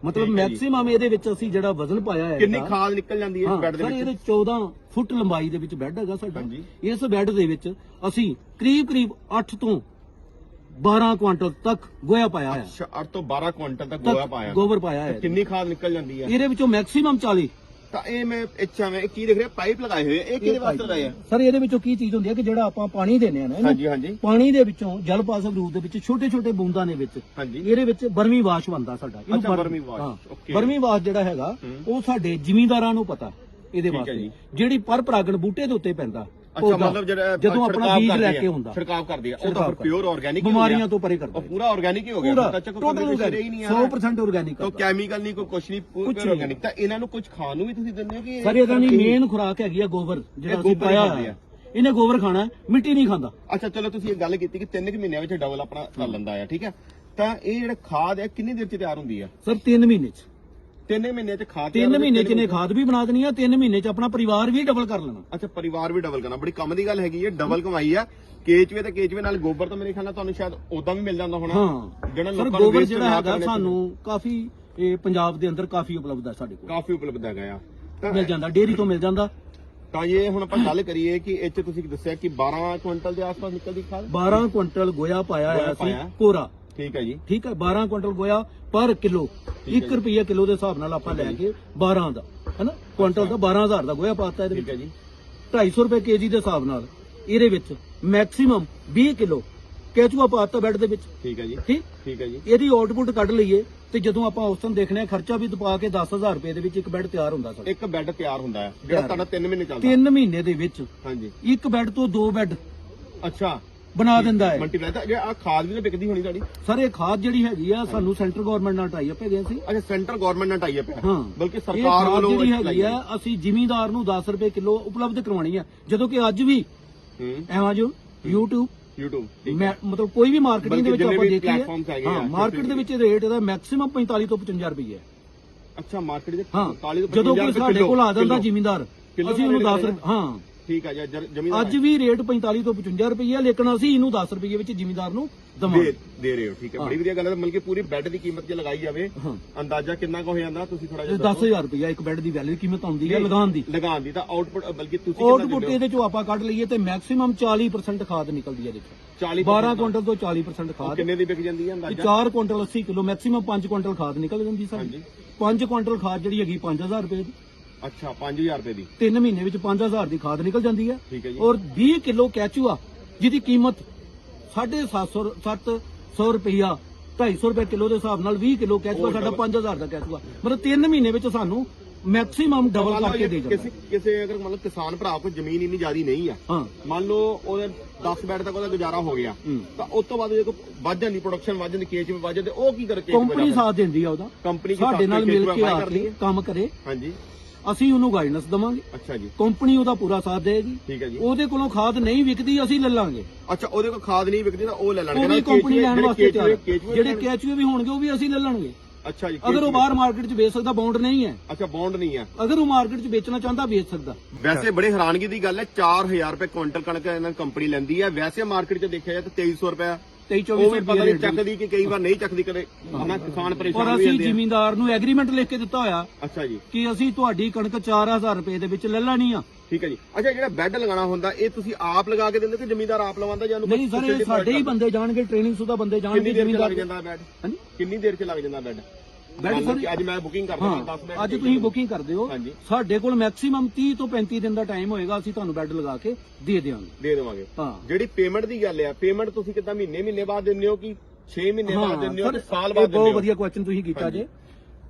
ਮਤਲਬ ਹੈ। ਮੈਕਸਿਮਮ ਇਹਦੇ ਵਿੱਚ ਅਸੀਂ ਜਿਹੜਾ ਵਜ਼ਨ ਪਾਇਆ ਹੈ ਕਿੰਨੀ ਖਾਦ ਨਿਕਲ ਜਾਂਦੀ ਹੈ ਹਾਂ, ਇਸ ਬੈੱਡ ਦੇ ਸਰ ਵਿੱਚ? ਇਹਦੇ 14 ਫੁੱਟ ਲੰਬਾਈ ਦੇ ਵਿੱਚ ਬੈੱਡ ਹੈਗਾ ਸਾਡਾ। ਇਸ ਬੈੱਡ ਦੇ ਵਿੱਚ ਅਸੀਂ ਕਰੀਬ ਕਰੀਬ 8 ਤੋਂ 12 ਕੁਆਂਟਲ ਤੱਕ ਗੋਇਆ ਪਾਇਆ ਹੈ ਅੱਛਾ 8 ਤੋਂ 12 ਕੁਇੰਟਲ ਤੱਕ ਗੋਇਆ ਪਾਇਆ। ਗੋਬਰ ਪਾਇਆ ਹੈ ਕਿੰਨੀ ਖਾਦ ਨਿਕਲ ਜਾਂਦੀ ਹੈ? ਇਹਦੇ ਵਿੱਚੋਂ ਮੈਕਸਿਮਮ 40 ਤਾਂ ਇਹ ਮੈਂ ਇੱਛਾ ਮੈਂ ਕੀ ਦੇਖ ਰਿਹਾ? ਪਾਈਪ ਲਗਾਏ ਹੋਏ। ਇਹ ਕਿਹਦੇ ਵਾਸਤੇ ਲਗਾਏ ਆ? ਸਰ ਇਹਦੇ ਵਿੱਚੋਂ ਕੀ ਚੀਜ਼ ਹੁੰਦੀ ਹੈ ਕਿ ਜਿਹੜਾ ਆਪਾਂ ਪਾਣੀ ਦਿੰਦੇ ਆ ਨਾ ਹਾਂਜੀ ਹਾਂਜੀ। ਪਾਣੀ ਦੇ ਵਿੱਚੋਂ ਜਲ ਪਾਸਕ ਰੂਪ ਦੇ ਵਿੱਚ ਛੋਟੇ ਛੋਟੇ ਬੂੰਦਾਂ ਦੇ ਵਿੱਚ ਹਾਂਜੀ। ਇਹਦੇ ਵਿੱਚ ਬਰਮੀ ਵਾਸ਼ ਬਣਦਾ ਸਾਡਾ। ਅੱਛਾ, ਬਰ- ਬਰਮੀ ਵਾਸ਼, ਓਕੇ। ਬਰਮੀ ਵਾਸ਼ ਜਿਹੜਾ ਹੈਗਾ। ਉਹ ਸਾਡੇ ਜ਼ਿਮੀਂਦਾਰਾਂ ਨੂੰ ਪਤਾ ਇਹਦੇ ਵਾਸਤੇ। ਜਿਹੜੀ ਪਰ ਪਰਾਗਣ ਬੂਟੇ ਦੇ ਉੱਤੇ ਪੈਂਦਾ ਅੱਛਾ ਪੌਦਾ, ਮਤਲਬ ਜਿਹੜਾ ਜਦੋਂ ਆਪਣਾ ਬੀਜ ਲੈ ਕੇ ਹੁੰਦਾ। ਛਿੜਕਾਅ ਕਰਦੀ ਹੈ। ਉਹ ਤਾਂ ਫਿਰ ਪਿਓਰ ਆਰਗੈਨਿਕ ਬਿਮਾਰੀਆਂ ਤੋਂ ਪਰੇ ਕਰਦਾ ਉਹ ਪੂਰਾ ਆਰਗੈਨਿਕ ਹੀ ਹੋ ਗਿਆ। ਤਾਂ ਚੱਕੋ ਟੋਟਲ ਹੀ ਨਹੀਂ ਆ। 100% ਆਰਗੈਨਿਕ ਕੋਈ ਕੈਮੀਕਲ ਨਹੀਂ ਕੋਈ ਕੁਛ ਨਹੀਂ ਨਹੀਂ। ਆਰਗੈਨਿਕ ਤਾਂ ਇਹਨਾਂ ਨੂੰ ਕੁਝ ਖਾਣ ਨੂੰ ਵੀ ਤੁਸੀਂ ਦਿੰਦੇ ਹੋ ਕਿ ਸਰ ਇਹਦਾ ਨਹੀਂ ਮੇਨ ਖੁਰਾਕ ਹੈਗੀ ਆ ਗੋਬਰ ਜਿਹੜਾ ਅਸੀਂ ਪਾਇਆ ਹੋਇਆ ਆ। ਇਹਨੇ ਗੋਬਰ ਖਾਣਾ ਮਿੱਟੀ ਨਹੀਂ ਖਾਂਦਾ। ਅੱਛਾ ਚਲੋ ਤੁਸੀਂ ਇਹ ਗੱਲ ਕੀਤੀ ਕਿ 3 ਮਹੀਨਿਆਂ ਵਿੱਚ ਡਬਲ ਆਪਣਾ ਕਰ ਲੈਂਦਾ ਆ ਠੀਕ ਹੈ? ਤਾਂ ਇਹ ਜਿਹੜਾ ਖਾਦ ਹੈ ਕਿੰਨੀ ਦੇਰ ਚ ਤਿਆਰ ਹੁੰਦੀ ਆ? ਸਰ 3 ਮਹੀਨੇ ਚ। 3 ਮਹੀਨੇ ਚ ਖਾਦ ਤਿਆਰ 3 ਹੁੰਦੀ, ਮਹੀਨੇ ਚ ਤਿੰਨ ਨੇ ਖਾਦ ਵੀ ਬਣਾ ਦੇਣੀ ਆ 3 ਮਹੀਨੇ ਚ ਆਪਣਾ ਪਰਿਵਾਰ ਵੀ ਡਬਲ ਕਰ ਲੈਣਾ। ਅੱਛਾ ਪਰਿਵਾਰ ਵੀ ਡਬਲ ਕਰਨਾ। ਬੜੀ ਕੰਮ ਦੀ ਗੱਲ ਹੈਗੀ ਹੈ ਡਬਲ ਕਮਾਈ ਆ। ਕੇਚਵੇ ਤੇ ਕੇਚਵੇ ਨਾਲ ਗੋਬਰ ਤਾਂ ਮੇਰੇ ਖਿਆਲ ਨਾਲ ਤੁਹਾਨੂੰ ਸ਼ਾਇਦ ਉਦਾਂ ਵੀ ਮਿਲ ਜਾਂਦਾ ਹੋਣਾ। ਹਾਂ। ਜਿਹੜਾ ਸਰ ਲੋਕਾਂ ਨੂੰ ਗੋਬਰ waste ਜਿਹੜਾ ਨਾ ਹੈਗਾ ਕਰਨੇ ਸਾਨੂੰ ਕਾਫੀ ਇਹ ਪੰਜਾਬ ਦੇ ਅੰਦਰ ਕਾਫੀ ਉਪਲਬਧ ਹੈ ਸਾਡੇ ਕੋਲ। ਕਾਫੀ ਉਪਲਬਧ ਹੈਗਾ ਆ। ਤਾਂ ਮਿਲ ਜਾਂਦਾ ਡੇਅਰੀ ਤੋਂ ਮਿਲ ਜਾਂਦਾ। ਤਾਂ ਇਹ ਹੁਣ ਆਪਾਂ ਗੱਲ ਕਰੀਏ ਕਿ ਇਹ ਚ ਤੁਸੀਂ ਦੱਸਿਆ ਕਿ 12 ਕੁਇੰਟਲ ਦੇ ਆਸ-ਪਾਸ ਨਿਕਲਦੀ ਖਾਦ? 12 ਕੁਇੰਟਲ ਗੋਇਆ ਪਾਇਆ ਗੋਇਆ ਹੋਇਆ ਸੀ ਪਾਇਆ। ਕੋਰਾ। ਠੀਕ ਹੈ ਜੀ। ਠੀਕ ਹੈ 12 ਕੁਇੰਟਲ ਗੋਇਆ ਪਰ ਕਿਲੋ ਠੀਕ ਹੈ 1 ਰੁਪਿਆ ਕਿਲੋ ਦੇ ਹਿਸਾਬ ਨਾਲ ਆਪਾਂ ਲੈ ਕੇ 12 ਦਾ ਹੈਨਾ? ਕੁਇੰਟਲ ਦਾ 12000 ਦਾ ਗੋਇਆ ਪਾਤਾ ਇਹਦੇ ਠੀਕ ਵਿੱਚ ਹੈ ਜੀ। 250 ਰੁਪਏ ਕੇਜੀ ਦੇ ਹਿਸਾਬ ਨਾਲ ਇਹਦੇ ਵਿੱਚ ਮੈਕਸਿਮਮ 20 ਕਿਲੋ ਕੇਚੂਆ ਪਾਤਾ ਬੈੱਡ ਦੇ ਵਿੱਚ। ਠੀਕ ਹੈ ਜੀ। ਠੀਕ? ਠੀਕ ਹੈ ਜੀ। ਇਹਦੀ ਆਊਟਪੁੱਟ ਕੱਢ ਲਈਏ ਤੇ ਜਦੋਂ ਆਪਾਂ ਉਸ ਦੇਖਨੇ ਆ ਖਰਚਾ ਵੀ ਦਪਾ ਕੇ 10000 ਰੁਪਏ ਦੇ ਵਿੱਚ ਇੱਕ ਬੈੱਡ ਤਿਆਰ ਹੁੰਦਾ ਸਾਡਾ ਇੱਕ ਬੈੱਡ ਤਿਆਰ ਹੁੰਦਾ ਹੈ ਜਿਹੜਾ ਤਿਆਰ। ਤੁਹਾਡਾ 3 ਮਹੀਨੇ ਚੱਲਦਾ। 3 ਮਹੀਨੇ ਦੇ ਵਿੱਚ ਹਾਂਜੀ। ਇੱਕ ਬੈੱਡ ਤੋਂ ਦੋ ਬੈੱਡ। ਅੱਛਾ। ਬਣਾ ਦਿੰਦਾ ਹੈ। ਮਲਟੀਪਲਾਈ ਤਾਂ ਜਿਹੜਾ ਆ ਖਾਦ ਵੀ ਤਾਂ ਵਿਕਦੀ ਹੋਣੀ ਤੁਹਾਡੀ। ਸਰ ਇਹ ਖਾਦ ਜਿਹੜੀ ਹੈਗੀ ਆ ਸਾਨੂੰ ਸੈਂਟਰ ਗਵਰਨਮੈਂਟ ਨਾਲ ਟਾਈ ਅਪ ਹੈਗੇ ਸੀ। ਅੱਛਾ ਸੈਂਟਰ ਗਵਰਨਮੈਂਟ ਨਾਲ ਟਾਈ ਅਪ ਹੈ। ਬਲਕਿ ਸਰਕਾਰ ਵੱਲੋਂ ਜਿਹੜੀ ਹੈਗੀ ਆ ਅਸੀਂ ਜ਼ਿਮੀਂਦਾਰ ਨੂੰ 10 ਰੁਪਏ ਕਿਲੋ ਉਪਲਬਧ ਕਰਵਾਉਣੀ ਆ। ਜਦੋਂ ਕਿ ਅੱਜ ਵੀ ਹੂੰ। Amazon YouTube YouTube ਮੈਂ ਮਤਲਬ ਕੋਈ ਵੀ ਮਾਰਕੀਟਿੰਗ ਦੇ ਵਿੱਚ ਆਪਾਂ ਦੇਖੀਏ ਹਾਂ ਮਾਰਕੀਟ ਦੇ ਵਿੱਚ ਰੇਟ ਇਹਦਾ ਮੈਕਸਿਮਮ 45 ਤੋਂ 55 ਰੁਪਏ ਹੈ। ਅੱਛਾ ਮਾਰਕੀਟ ਦੇ ਹਾਂ 40 ਤੋਂ ਜਦੋਂ 55 ਕੋਈ ਸਾਡੇ ਕੋਲ ਆ ਜਾਂਦਾ। ਜ਼ਿਮੀਂਦਾਰ ਅਸੀਂ ਉਹਨੂੰ ਰੇਟ 10 ਰੁਪਏ ਹਾਂ। ਠੀਕ ਹੈ ਜੀ ਜ਼ਮੀਨ ਅੱਜ ਵੀ ਰੇਟ 45 ਤੋਂ 55 ਰੁਪਏ ਲੇਕਿਨ ਅਸੀਂ ਇਹਨੂੰ 10 ਰੁਪਏ ਵਿੱਚ ਜ਼ਿਮੀਂਦਾਰ ਨੂੰ ਦੇ ਦਵਾਂਗੇ। ਦੇ ਰਹੇ ਹੋ ਠੀਕ ਹੈ। ਬੜੀ ਵਧੀਆ ਗੱਲ ਹੈ ਮਤਲਬ ਕਿ ਪੂਰੀ ਬੈੱਡ ਦੀ ਕੀਮਤ ਜੇ ਲਗਾਈ ਜਾਵੇ ਅੰਦਾਜ਼ਾ ਕਿੰਨਾ ਕੁ ਹੋ ਜਾਂਦਾ ਤੁਸੀਂ ਥੋੜਾ ਜਿਹਾ 10000 ਰੁਪਏ ਇੱਕ ਬੈੱਡ ਦੀ ਵੈਲਿਊ ਕੀਮਤ ਆਉਂਦੀ ਹੈ ਲਗਾਉਣ ਦੀ। ਲਗਾਉਣ ਦੀ ਤਾਂ ਆਊਟਪੁੱਟ ਬਲਕਿ ਤੁਸੀਂ ਆਊਟਪੁੱਟ? ਇਹਦੇ ਚੋਂ ਆਪਾਂ ਕੱਢ ਲਈਏ ਤੇ ਮੈਕਸਿਮਮ 40% ਖਾਦ ਨਿਕਲਦੀ ਹੈ ਦੇਖੋ 40 12 ਕੁਇੰਟਲ ਤੋਂ 40% ਉਹ ਖਾਦ। ਕਿੰਨੇ ਦੀ ਵਿਕ ਜਾਂਦੀ ਹੈ ਅੰਦਾਜ਼ਾ? 4 ਕੁਇੰਟਲ 80 ਕਿਲੋ ਮੈਕਸਿਮਮ 5 ਕੁਇੰਟਲ ਖਾਦ ਨਿਕਲ ਜਾਂਦੀ ਹਾਂਜੀ। 5 ਕੁਇੰਟਲ ਖਾਦ ਜਿਹੜੀ ਹੈਗੀ 5000 ਰੁਪਏ ਦੀ। ਅੱਛਾ 5000 ਰੁਪਏ ਦੀ। 3 ਮਹੀਨੇ ਵਿੱਚ 5000 ਦੀ ਖਾਦ ਨਿਕਲ ਜਾਂਦੀ ਹੈ। ਠੀਕ ਹੈ ਜੀ। ਔਰ 20 ਕਿਲੋ ਕੈਚੂਆ ਜਿਹਦੀ ਕੀਮਤ 750 700 ਰੁਪਈਆ 250 ਰੁਪਏ ਕਿਲੋ ਦੇ ਹਿਸਾਬ ਨਾਲ 20 ਕਿਲੋ ਕੈਚੂਆ ਸਾਡਾ double। 5000 ਦਾ ਕੈਚੂਆ। ਮਤਲਬ 3 ਮਹੀਨੇ ਵਿੱਚ ਸਾਨੂੰ ਮੈਕਸਿਮਮ ਡਬਲ ਮੰਨ ਲਓ ਕਰਕੇ ਦੇ ਜੇ ਜਾਂਦਾ। ਕਿਸੇ ਅਗਰ ਮਤਲਬ ਕਿਸਾਨ ਭਰਾ ਕੋਲ ਜ਼ਮੀਨ ਇੰਨੀ ਜ਼ਿਆਦੀ ਨਹੀਂ ਆ। ਹਾਂ। ਮੰਨ ਲਓ ਉਹਦੇ 10 ਬੈਡ ਤੱਕ ਉਹਦਾ ਗੁਜ਼ਾਰਾ ਹੋ ਗਿਆ। ਹੂੰ। ਤਾਂ ਉਸ ਤੋਂ ਬਾਅਦ ਜੇ ਕੋਈ ਵੱਧ ਜਾਂਦੀ ਪ੍ਰੋਡਕਸ਼ਨ ਵੱਧ ਜਾਂਦੀ ਕੇਚ ਵੀ ਵੱਧ ਜਾਂਦੇ ਉਹ ਕੀ ਕਰਕੇ ਕੰਪਨੀ ਸਾਥ ਦਿੰਦੀ ਆ ਉਹਦਾ। ਕੰਪਨੀ ਸਾਡੇ ਨਾਲ ਮਿਲ ਕੇ ਆ ਕੇ ਕੰਮ ਕਰੇ। ਹਾਂਜੀ। ਅਸੀਂ ਉਹਨੂੰ ਗਾਈਡੈਂਸ ਦਵਾਂਗੇ। ਅੱਛਾ ਜੀ। ਕੰਪਨੀ ਉਹਦਾ ਪੂਰਾ ਸਾਥ ਦੇਗੀ ਠੀਕ ਹੈ ਜੀ। ਉਹਦੇ ਕੋਲੋਂ ਖਾਦ ਨਹੀਂ ਵਿਕਦੀ ਅਸੀਂ ਲੈ ਲਾਂਗੇ। ਅੱਛਾ ਉਹਦੇ ਕੋਲ ਖਾਦ ਨਹੀਂ ਵਿਕਦੀ ਤਾਂ ਉਹ ਲੈ ਲੈਣਗੇ ਉਹ ਵੀ ਕੰਪਨੀ ਲੈਣ ਵਾਸਤੇ ਤਿਆਰ ਹੈ। ਜਿਹੜੇ? ਕੈਚੂਏ ਵੀ ਹੋਣਗੇ ਉਹ ਵੀ ਅਸੀਂ ਲੈ ਲਾਂਗੇ। ਅੱਛਾ ਜੀ ਅਗਰ ਉਹ। ਬਾਹਰ ਮਾਰਕੀਟ 'ਚ ਵੇਚ ਸਕਦਾ ਬੌਂਡ ਨਹੀਂ ਹੈ। ਅੱਛਾ ਬੌਂਡ ਨਹੀਂ ਆ ਅਗਰ ਉਹ ਮਾਰਕੀਟ 'ਚ ਵੇਚਣਾ ਚਾਹੁੰਦਾ ਵੇਚ ਸਕਦਾ। ਵੈਸੇ ਬੜੇ ਹੈਰਾਨਗੀ ਦੀ ਗੱਲ ਹੈ 4000 ਰੁਪਏ ਕੁਇੰਟਲ ਕਣਕ ਇਹਨਾਂ ਕੰਪਨੀ ਲੈਂਦੀ ਹੈ। ਵੈਸੇ ਮਾਰਕੀਟ 'ਚ ਦੇਖਿਆ ਜਾਏ ਤਾਂ 2300 ਰੁਪਏ 23 ਉਹ 24 ਵੀ ਰੁਪਏ ਪਤਾ ਨਹੀਂ। ਚੱਕਦੀ ਕਿ ਕਈ ਵਾਰ ਨਹੀਂ ਚੱਕਦੀ ਕਦੇ। ਹਨਾ ਕਿਸਾਨ ਪਰੇਸ਼ਾਨ ਔਰ ਹੋ ਅਸੀਂ ਜਾਂਦੇ ਆ। ਜ਼ਿਮੀਂਦਾਰ ਨੂੰ ਐਗਰੀਮੈਂਟ ਲਿਖ ਕੇ ਦਿੱਤਾ ਹੋਇਆ ਅੱਛਾ ਜੀ। ਕਿ ਅਸੀਂ ਤੁਹਾਡੀ ਕਣਕ 4000 ਰੁਪਏ ਦੇ ਵਿੱਚ ਲੈ ਲੈਣੀ ਆ। ਠੀਕ ਹੈ ਜੀ। ਅੱਛਾ ਜਿਹੜਾ ਬੈੱਡ ਲਗਾਉਣਾ ਹੁੰਦਾ ਇਹ ਤੁਸੀਂ ਆਪ ਲਗਾ ਕੇ ਦਿੰਦੇ ਕਿ ਜ਼ਮੀਂਦਾਰ ਆਪ ਲਵਾਉਂਦਾ ਜਾਂ ਨਹੀਂ ਸਰ ਇਹ ਸਾਡੇ ਹੀ ਬੰਦੇ ਜਾਣਗੇ ਟ੍ਰੇਨਿੰਗ ਸੁਦਾ ਬੰਦੇ ਕਿੰਨੀ ਜਾਣਗੇ ਦੇਰ ਚ ਲੱਗ ਜ਼ਿਮੀਂਦਾਰ ਜਾਂਦਾ ਬੈੱਡ? ਹਾਂਜੀ? ਕਿੰਨੀ ਦੇਰ ਚ ਲੱਗ ਜਾਂਦਾ ਬੈੱਡ? ਸਰ ਅੱਜ ਮੈਂ ਬੁਕਿੰਗ ਕਰਦਾ ਹਾਂ 10 ਹਾਂ ਮਿੰਟ ਅੱਜ ਤੁਸੀਂ ਬੁਕਿੰਗ ਕਰਦੇ ਹੋ ਹਾਂਜੀ। ਸਾਡੇ ਕੋਲ ਮੈਕਸਿਮਮ 30 ਤੋਂ 35 ਦਿਨ ਦਾ ਟਾਈਮ ਹੋਏਗਾ ਅਸੀਂ ਤੁਹਾਨੂੰ ਬੈੱਡ ਲਗਾ ਕੇ ਦੇ ਦੇਵਾਂਗੇ ਦੇ ਦੇਵਾਂਗੇ। ਹਾਂ। ਜਿਹੜੀ ਪੇਮੈਂਟ ਦੀ ਗੱਲ ਆ ਪੇਮੈਂਟ ਤੁਸੀਂ ਕਿਦਾਂ ਮਹੀਨੇ ਮਹੀਨੇ ਬਾਅਦ ਦਿੰਦੇ ਹੋ ਕਿ 6 ਮਹੀਨੇ ਬਾਅਦ ਦਿੰਦੇ ਹੋ ਕਿ ਸਾਲ ਇਹ ਬਾਅਦ ਦਿੰਦੇ ਬਹੁਤ ਹੋ? ਵਧੀਆ ਕੁਐਸਚਨ ਤੁਸੀਂ ਕੀਤਾ ਜੇ।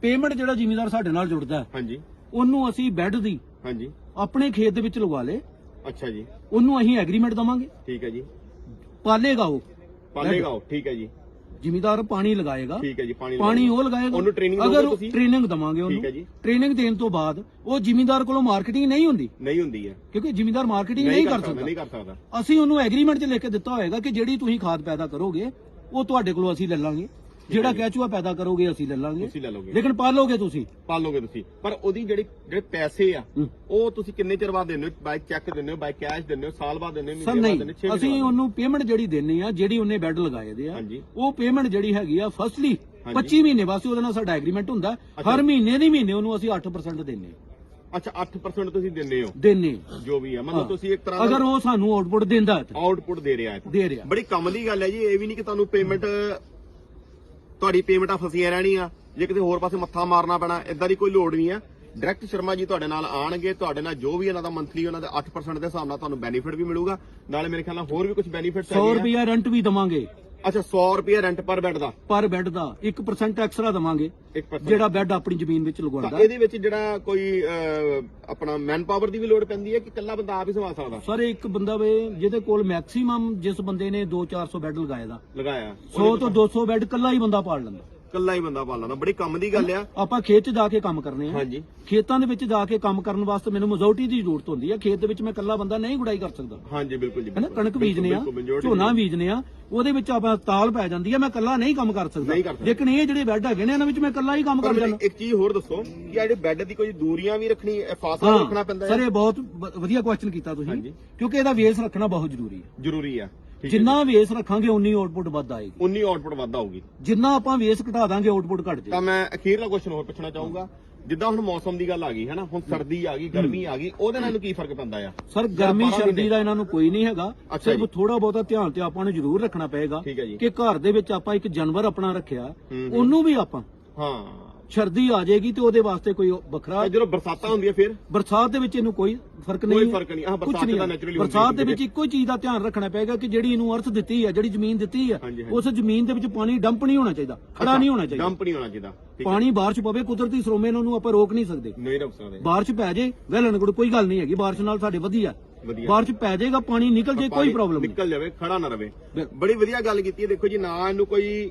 ਪੇਮੈਂਟ ਜਿਹੜਾ ਜ਼ਿਮੀਂਦਾਰ ਸਾਡੇ ਨਾਲ ਜੁੜਦਾ ਹੈ ਹਾਂਜੀ। ਉਹਨੂੰ ਅਸੀਂ ਬੈੱਡ ਦੀ ਹਾਂਜੀ। ਆਪਣੇ ਖੇਤ ਦੇ ਵਿੱਚ ਲਗਵਾ ਲੇ। ਅੱਛਾ ਜੀ। ਉਹਨੂੰ ਅਸੀਂ ਐਗਰੀਮੈਂਟ ਦਵਾਂਗੇ। ਠੀਕ ਹੈ ਜੀ। ਪਾਲੇਗਾ ਉਹ। ਪਾਲੇਗਾ ਉਹ ਠੀਕ ਹੈ ਜੀ। ਜ਼ਿਮੀਂਦਾਰ ਪਾਣੀ ਲਗਾਏਗਾ। ਠੀਕ ਹੈ ਜੀ ਪਾਣੀ ਪਾਣੀ। ਉਹ ਲਗਾਏਗਾ। ਉਹਨੂੰ training ਅਗਰ ਦਿਓਗੇ ਤੁਸੀਂ? ਟ੍ਰੇਨਿੰਗ ਦਵਾਂਗੇ ਉਹਨੂੰ। ਠੀਕ ਹੈ ਜੀ। ਟ੍ਰੇਨਿੰਗ ਦੇਣ ਤੋਂ ਬਾਅਦ ਉਹ ਜ਼ਿਮੀਂਦਾਰ ਕੋਲੋਂ ਮਾਰਕੀਟਿੰਗ ਨਹੀਂ ਹੁੰਦੀ। ਨਹੀਂ ਹੁੰਦੀ ਹੈ। ਕਿਉਂਕਿ ਜ਼ਿਮੀਂਦਾਰ ਮਾਰਕੀਟਿੰਗ ਨਹੀਂ ਕਰ ਨਹੀਂ ਸਕਦਾ ਕਰ ਸਕਦਾ। ਅਸੀਂ ਉਹਨੂੰ ਐਗਰੀਮੈਂਟ 'ਚ ਲਿਖ ਕੇ ਦਿੱਤਾ ਹੋਏਗਾ ਕਿ ਜਿਹੜੀ ਤੁਸੀਂ ਖਾਦ ਪੈਦਾ ਕਰੋਗੇ ਉਹ ਤੁਹਾਡੇ ਕੋਲੋਂ ਅਸੀਂ ਲੈ ਲਾਂਗੇ। ਜਿਹੜਾ ਕੈਚੂਆ ਪੈਦਾ ਕਰੋਗੇ ਅਸੀਂ ਲੈ ਲਾਂਗੇ। ਤੁਸੀਂ ਲੈ ਲਓਗੇ। ਲੇਕਿਨ ਪਾਲੋਗੇ ਤੁਸੀਂ? ਪਾਲੋਗੇ ਤੁਸੀਂ। ਪਰ ਉਹਦੀ ਜਿਹੜੀ ਜਿਹੜੇ ਪੈਸੇ ਆ ਹੂੰ। ਉਹ ਤੁਸੀਂ ਕਿੰਨੇ ਚਿਰ ਬਾਅਦ ਦਿੰਦੇ ਹੋ? ਬਾਈ ਚੈੱਕ ਦਿੰਦੇ ਹੋ ਬਾਈ ਕੈਸ਼ ਦਿੰਦੇ ਹੋ ਸਾਲ ਬਾਅਦ ਦਿੰਦੇ ਹੋ ਸਰ ਮਹੀਨੇ ਬਾਅਦ ਨਹੀਂ। ਦਿੰਦੇ ਹੋ, ਛੇ ਮਹੀਨੇ ਅਸੀਂ ਬਾਅਦ ਉਹਨੂੰ ਪੇਮੈਂਟ ਜਿਹੜੀ ਦੇਣੀ ਆ ਜਿਹੜੀ ਉਹਨੇ ਬੈੱਡ ਲਗਾਏ ਦੇ ਆ ਹਾਂਜੀ। ਉਹ ਪੇਮੈਂਟ ਜਿਹੜੀ ਹੈਗੀ ਆ ਫਸਟਲੀ ਹਾਂਜੀ। 25 ਮਹੀਨੇ ਵਾਸਤੇ ਉਹਦੇ ਨਾਲ ਸਾਡਾ ਐਗਰੀਮੈਂਟ ਹੁੰਦਾ। ਹਰ ਮਹੀਨੇ ਦੀ ਮਹੀਨੇ ਉਹਨੂੰ ਅਸੀਂ 8% ਦਿੰਨੇ ਅੱਛਾ 8% ਤੁਸੀਂ ਦਿੰਦੇ ਹੋ? ਦਿੰਨੇ ਜੋ ਵੀ ਹੈ ਮਤਲਬ। ਤੁਸੀਂ ਇੱਕ ਤਰ੍ਹਾਂ ਅਗਰ ਦਾ ਉਹ ਸਾਨੂੰ ਆਊਟਪੁੱਟ ਦਿੰਦਾ ਹੈ ਤਾਂ। ਆਊਟਪੁੱਟ ਦੇ ਰਿਹਾ ਹੈ। ਦੇ ਰਿਹਾ। ਬੜੀ ਕੰਮ ਦੀ ਗੱਲ ਹੈ ਜੀ ਇਹ ਵੀ ਨਹੀਂ ਕਿ ਤੁਹਾਨੂੰ ਪੇਮੈਂਟ ਤੁਹਾਡੀ ਪੇਮੈਂਟਾਂ ਫਸੀਆਂ ਰਹਿਣੀਆਂ ਜੇ ਕਿਤੇ ਹੋਰ ਪਾਸੇ ਮੱਥਾ ਮਾਰਨਾ ਪੈਣਾ ਇਦਾਂ ਦੀ ਕੋਈ ਲੋੜ ਨਹੀਂ ਆ। ਡਾਇਰੈਕਟ ਸ਼ਰਮਾ ਜੀ ਤੁਹਾਡੇ ਨਾਲ ਆਣਗੇ, ਤੁਹਾਡੇ ਨਾਲ ਜੋ ਵੀ ਇਹਨਾਂ ਦਾ ਮੰਥਲੀ ਉਹਨਾਂ ਦੇ 8% ਦੇ ਹਿਸਾਬ ਨਾਲ ਤੁਹਾਨੂੰ ਬੈਨੀਫਿਟ ਵੀ ਮਿਲੂਗਾ। ਨਾਲੇ ਮੇਰੇ ਖਿਆਲ ਨਾਲ ਹੋਰ ਵੀ ਕੁਝ ਬੈਨੀਫਿਟਸ 100 ਰੁਪਿਆ ਰੈਂਟ ਵੀ ਦਵਾਂਗੇ। ਅੱਛਾ 100 ਰੁਪਏ ਰੈਂਟ ਪਰ ਬੈੱਡ ਦਾ? ਪਰ ਬੈੱਡ ਦਾ 1% ਐਕਸਟਰਾ ਦਵਾਂਗੇ 1% ਜਿਹੜਾ ਬੈੱਡ ਆਪਣੀ ਜ਼ਮੀਨ ਵਿੱਚ ਤਾਂ ਲਗਵਾਉਂਦਾ। ਇਹਦੇ ਵਿੱਚ ਜਿਹੜਾ ਕੋਈ ਅਹ, ਆਪਣਾ ਮੈਨ ਪਾਵਰ ਦੀ ਵੀ ਲੋੜ ਪੈਂਦੀ ਹੈ ਕਿ ਇਕੱਲਾ ਬੰਦਾ ਆਪ ਹੀ ਸੰਭਾਲ ਸਕਦਾ? ਸਰ ਇੱਕ ਬੰਦਾ ਵੇ ਜਿਹਦੇ ਕੋਲ ਮੈਕਸਿਮਮ ਜਿਸ ਬੰਦੇ ਨੇ 2-400 ਬੈੱਡ ਲਗਾਏ ਦਾ। ਲਗਾਇਆ। 100 ਤੋਂ 200 ਬੈੱਡ ਕੱਲਾ ਹੀ ਬੰਦਾ ਪਾੜ ਲੈਂਦਾ। ਇਕੱਲਾ ਹੀ ਬੰਦਾ ਪਾਲ ਬੜੀ ਕੰਮ ਦੀ ਗੱਲ ਆ। ਆਪਾਂ ਖੇਤ 'ਚ ਜਾ ਕੇ ਕੰਮ ਕਰਨੇ ਆ। ਹਾਂਜੀ। ਖੇਤਾਂ ਦੇ ਵਿੱਚ ਜਾ ਕੇ ਕੰਮ ਕਰਨ ਵਾਸਤੇ ਮੈਨੂੰ ਮਜ਼ੋਰਟੀ ਦੀ ਜ਼ਰੂਰਤ ਹੁੰਦੀ ਹੈ ਖੇਤ ਦੇ ਵਿੱਚ ਮੈਂ ਇਕੱਲਾ ਬੰਦਾ ਨਹੀਂ ਗੁਡਾਈ ਕਰ ਸਕਦਾ। ਹਾਂਜੀ ਬਿਲਕੁਲ ਜੀ ਹੈਨਾ। ਕਣਕ ਬੀਜਨੇ ਆ ਝੋਨਾ ਬੀਜਨੇ ਆ ਉਹਦੇ ਵਿੱਚ ਆਪਾਂ ਤਾਲ ਪੈ ਜਾਂਦੀ ਹੈ ਮੈਂ ਇਕੱਲਾ ਨਹੀਂ ਕੰਮ ਕਰ ਸਕਦਾ। ਲੇਕਿਨ ਇਹ ਜਿਹੜੇ ਬੈੱਡ ਹੈਗੇ ਨੇ ਇਹਨਾਂ ਵਿੱਚ ਮੈਂ ਇਕੱਲਾ ਹੀ ਕੰਮ ਕਰ ਜਾਣਾ ਇੱਕ ਚੀਜ਼ ਹੋਰ ਦੱਸੋ ਕਿ ਜਿਹੜੇ ਬੈੱਡ ਦੀ ਕੋਈ ਦੂਰੀਆਂ ਵੀ ਰੱਖਣੀ ਫਾਸਲਾ ਰੱਖਣਾ ਪੈਂਦਾ ਸਰ ਹੈ ਇਹ ਬਹੁਤ ਵਧੀਆ ਕੁਐਸਚਨ ਕੀਤਾ ਤੁਸੀਂ। ਕਿਉਂਕਿ ਇਹਦਾ ਵੇਸ ਰੱਖਣਾ ਬਹੁਤ ਜ਼ਰੂਰੀ ਹੈ। ਜ਼ਰੂਰੀ ਆ। ਜਿੰਨਾ ਵੇਸ ਰੱਖਾਂਗੇ ਉਨੀ ਆਊਟਪੁੱਟ ਵੱਧ ਆਏਗੀ। 19 ਆਊਟਪੁੱਟ ਵੱਧ ਆਊਗੀ। ਜਿੰਨਾ ਆਪਾਂ ਵੇਸ ਘਟਾ ਦਾਂਗੇ ਆਊਟਪੁੱਟ ਘਟ ਤਾਂ ਜਾਏਗੀ ਮੈਂ ਅਖੀਰਲਾ ਕੁਐਸਚਨ ਹੋਰ ਪੁੱਛਣਾ ਚਾਹੂੰਗਾ। ਜਿੱਦਾਂ ਹੁਣ ਮੌਸਮ ਦੀ ਗੱਲ ਆ ਗਈ ਹੈ ਨਾ? ਹੁਣ ਸਰਦੀ ਆ ਗਈ ਗਰਮੀ ਆ ਗਈ ਉਹਦੇ ਨਾਲ ਕੀ ਫ਼ਰਕ ਪੈਂਦਾ ਆ? ਸਰ ਗਰਮੀ ਬਾਰਾਂ ਸਰਦੀ ਮਹੀਨੇ। ਦਾ ਇਹਨਾਂ ਨੂੰ ਕੋਈ ਨਹੀਂ ਹੈਗਾ। ਅੱਛਾ ਜੀ। ਸਿਰਫ ਥੋੜਾ ਬਹੁਤਾ ਧਿਆਨ ਤੇ ਆਪਾਂ ਨੂੰ ਜ਼ਰੂਰ ਰੱਖਣਾ ਪਏਗਾ ਠੀਕ ਹੈ ਜੀ। ਕਿ ਘਰ ਦੇ ਵਿੱਚ ਆਪਾਂ ਇੱਕ ਜਾਨਵਰ ਆਪਣਾ ਰੱਖਿਆ ਹੂੰ। ਉਹਨੂੰ ਵੀ ਆਪਾਂ ਹਾਂ। ਸਰਦੀ ਆ ਜਾਏਗੀ ਤੇ ਉਹਦੇ ਵਾਸਤੇ ਕੋਈ ਵੱਖਰਾ ਜਦੋਂ ਬਰਸਾਤਾਂ ਹੁੰਦੀਆਂ ਫਿਰ? ਬਰਸਾਤ ਦੇ ਵਿੱਚ ਇਹਨੂੰ ਕੋਈ ਫ਼ਰਕ ਨਹੀਂ ਕੋਈ ਹੈ। ਫ਼ਰਕ ਨਹੀਂ। ਕੁਛ ਬਰਸਾਤ ਹੈ। ਨੈਚੁਰਲੀ ਬਰਸਾਤ ਦੇ ਵਿੱਚ ਇੱਕੋ ਹੀ ਚੀਜ਼ ਦਾ ਧਿਆਨ ਰੱਖਣਾ ਪਏਗਾ ਕਿ ਜਿਹੜੀ ਇਹਨੂੰ ਅਰਥ ਦਿੱਤੀ ਹੈ ਜਿਹੜੀ ਜ਼ਮੀਨ ਦਿੱਤੀ ਹੈ। ਉਸ ਜ਼ਮੀਨ ਦੇ ਵਿੱਚ ਪਾਣੀ ਡੰਪ ਨਹੀਂ ਹੋਣਾ ਚਾਹੀਦਾ ਖੜਾ ਨਹੀਂ ਹੋਣਾ ਚਾਹੀਦਾ। ਡੰਪ ਨਹੀਂ ਹੋਣਾ ਚਾਹੀਦਾ। ਹੈ। ਪਾਣੀ ਬਾਰਿਸ਼ ਪਵੇ ਕੁਦਰਤੀ ਸਰੋਮੇ ਨੂੰ ਆਪਾਂ ਰੋਕ ਨਹੀਂ ਸਕਦੇ। ਨਹੀਂ ਰੁਕ ਸਕਦੇ। ਬਾਰਿਸ਼ ਪੈ ਜੇ ਵੈਲਣ ਕੋਲ ਕੋਈ ਗੱਲ ਨਹੀਂ ਹੈਗੀ ਬਾਰਿਸ਼ ਨਾਲ ਸਾਡੇ ਵਧੀਆ। ਬਾਰਿਸ਼ ਪੈ ਜਾਏਗਾ ਪਾਣੀ ਨਿਕਲ ਜੇ ਕੋਈ ਪ੍ਰੋਬਲਮ ਨਹੀਂ। ਨਿਕਲ ਜਾਵੇ ਖੜਾ ਨਾ ਰਵੇ। ਬੜੀ ਵਧੀਆ ਗੱਲ ਕੀਤੀ ਹੈ। ਦੇਖੋ ਜੀ ਨਾ ਇਹਨੂੰ ਕੋਈ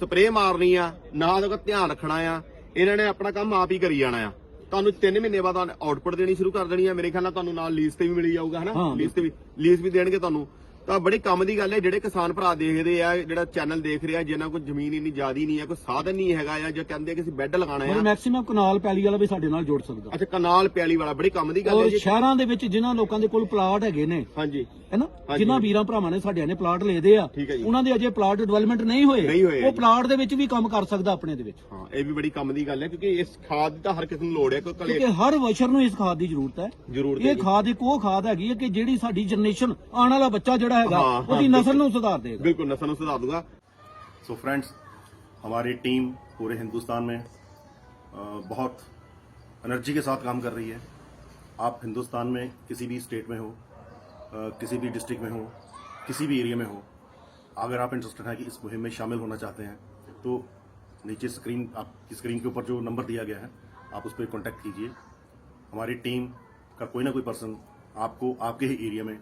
ਸਪਰੇਅ ਮਾਰਨੀ ਆ ਨਾ ਉਹਦਾ ਧਿਆਨ ਰੱਖਣਾ ਆ। ਇਹਨਾਂ ਨੇ ਆਪਣਾ ਕੰਮ ਆਪ ਹੀ ਕਰੀ ਜਾਣਾ ਆ। ਤੁਹਾਨੂੰ 3 ਮਹੀਨੇ ਬਾਅਦ ਆਊਟਪੁੱਟ ਦੇਣੀ ਸ਼ੁਰੂ ਕਰ ਦੇਣੀ ਆ। ਮੇਰੇ ਖਿਆਲ ਨਾਲ ਤੁਹਾਨੂੰ ਨਾਲ ਲੀਜ਼ ਤੇ ਵੀ ਮਿਲੀ ਜਾਊਗਾ ਹਨਾ? ਲੀਜ਼ ਤੇ ਵੀ ਲੀਜ਼ ਵੀ ਦੇਣਗੇ ਤੁਹਾਨੂੰ। ਤਾਂ ਬੜੀ ਕੰਮ ਦੀ ਗੱਲ ਹੈ ਜਿਹੜੇ ਕਿਸਾਨ ਭਰਾ ਦੇਖਦੇ ਆ ਜਿਹੜਾ ਚੈਨਲ ਦੇਖ ਰਿਹਾ ਜਿਨ੍ਹਾਂ ਕੋਲ ਜ਼ਮੀਨ ਇੰਨੀ ਜ਼ਿਆਦੀ ਨਹੀਂ ਹੈ ਕੋਈ ਸਾਧਨ ਨਹੀਂ ਹੈਗਾ ਆ ਜਾਂ ਕਹਿੰਦੇ ਕਿ ਅਸੀਂ ਬੈੱਡ ਲਗਾਉਣਾ ਆ ਮੈਕਸਿਮਮ ਕਨਾਲ ਪੈਲੀ ਵਾਲਾ ਵੀ ਸਾਡੇ ਨਾਲ ਜੁੜ ਸਕਦਾ ਅੱਛਾ ਕਨਾਲ ਪਿਆਲੀ ਵਾਲਾ ਬੜੀ ਕੰਮ ਦੀ ਗੱਲ ਹੈ ਜੀ ਸ਼ਹਿਰਾਂ ਦੇ ਵਿੱਚ ਜਿਨ੍ਹਾਂ ਲੋਕਾਂ ਦੇ ਕੋਲ ਪਲਾਟ ਹੈਗੇ ਨੇ ਹਾਂਜੀ ਹੈਨਾ। ਜਿਨ੍ਹਾਂ ਵੀਰਾਂ ਭਰਾਵਾਂ ਨੇ ਸਾਡਿਆਂ ਨੇ ਪਲਾਟ ਲਏਦੇ ਆ ਹੈ ਜੀ। ਉਹਨਾਂ ਦੇ ਅਜੇ ਪਲਾਟ ਡਿਵੈਲਪਮੈਂਟ ਨਹੀਂ ਹੋਏ ਉਹ ਜੀ। ਪਲਾਟ ਦੇ ਵਿੱਚ ਵੀ ਕੰਮ ਕਰ ਸਕਦਾ ਆਪਣੇ ਦੇ ਵਿੱਚ ਹਾਂ ਇਹ ਵੀ ਬੜੀ ਕੰਮ ਦੀ ਗੱਲ ਹੈ ਕਿਉਂਕਿ ਇਸ ਖਾਦ ਦੀ ਤਾਂ ਹਰ ਕਿਸੇ ਨੂੰ ਲੋੜ ਹੈ ਕੋਈ ਕਲੇ ਕਿਉਂਕਿ ਹਰ ਵਸ਼ਰ ਨੂੰ ਇਸ ਖਾਦ ਦੀ ਜ਼ਰੂਰਤ ਹੈ ਜ਼ਰੂਰਤ ਹੈ ਇਹ ਜੀ। ਖਾਦ ਇੱਕ ਉਹ ਖਾਦ ਹੈਗੀ ਹੈ ਕਿ ਜਿਹੜੀ ਸਾਡੀ ਜਨਰੇਸ਼ਨ ਆਉਣ ਵਾਲਾ ਬੱਚਾ ਜਿਹੜਾ ਹੈਗਾ ਹਾਂ, ਹਾਂ, ਉਹਦੀ ਨਸਲ ਨੂੰ ਸੁਧਾਰ ਦੇਗਾ बिल्कुल नसन सुधार दूंगा सो फ्रेंड्स हमारी टीम पूरे हिंदुस्तान में अ, बहुत एनर्जी के साथ काम कर रही है आप हिंदुस्तान में किसी भी स्टेट में हो अ, किसी भी डिस्ट्रिक्ट में हो किसी भी एरिया में हो अगर आप इंटरेस्टेड हैं कि इस मुहिम में शामिल होना चाहते हैं तो नीचे स्क्रीन आपकी स्क्रीन के ऊपर जो नंबर दिया गया है आप उस पर कॉन्टैक्ट कीजिए हमारी टीम का कोई ना कोई पर्सन आपको आपके ही एरिया में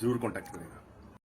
ज़रूर कॉन्टैक्ट करेगा